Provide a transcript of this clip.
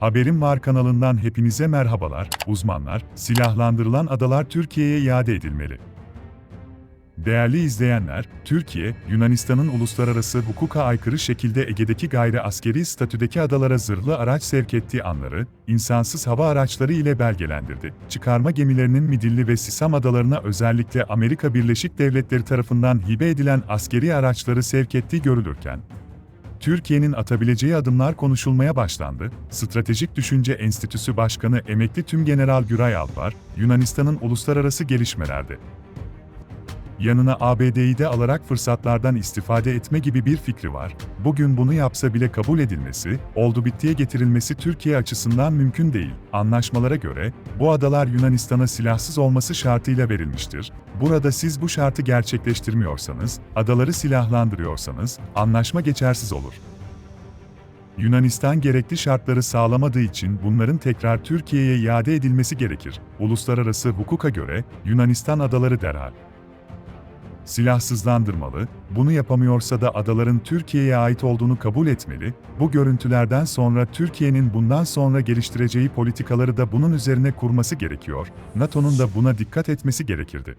Haberim Var kanalından hepinize merhabalar. Uzmanlar, silahlandırılan adalar Türkiye'ye iade edilmeli. Değerli izleyenler, Türkiye, Yunanistan'ın uluslararası hukuka aykırı şekilde Ege'deki gayri askeri statüdeki adalara zırhlı araç sevk ettiği anları, insansız hava araçları ile belgelendirdi. Çıkarma gemilerinin Midilli ve Sisam adalarına özellikle Amerika Birleşik Devletleri tarafından hibe edilen askeri araçları sevk ettiği görülürken, Türkiye'nin atabileceği adımlar konuşulmaya başlandı. Stratejik Düşünce Enstitüsü Başkanı Emekli Tümgeneral Güray Alpar, Yunanistan'ın uluslararası gelişmelerde yanına ABD'yi de alarak fırsatlardan istifade etme gibi bir fikri var. Bugün bunu yapsa bile kabul edilmesi, oldu bittiye getirilmesi Türkiye açısından mümkün değil. Anlaşmalara göre, bu adalar Yunanistan'a silahsız olması şartıyla verilmiştir. Burada siz bu şartı gerçekleştirmiyorsanız, adaları silahlandırıyorsanız, anlaşma geçersiz olur. Yunanistan gerekli şartları sağlamadığı için bunların tekrar Türkiye'ye iade edilmesi gerekir. Uluslararası hukuka göre Yunanistan adaları derhal silahsızlandırmalı, bunu yapamıyorsa da adaların Türkiye'ye ait olduğunu kabul etmeli, bu görüntülerden sonra Türkiye'nin bundan sonra geliştireceği politikaları da bunun üzerine kurması gerekiyor, NATO'nun da buna dikkat etmesi gerekirdi.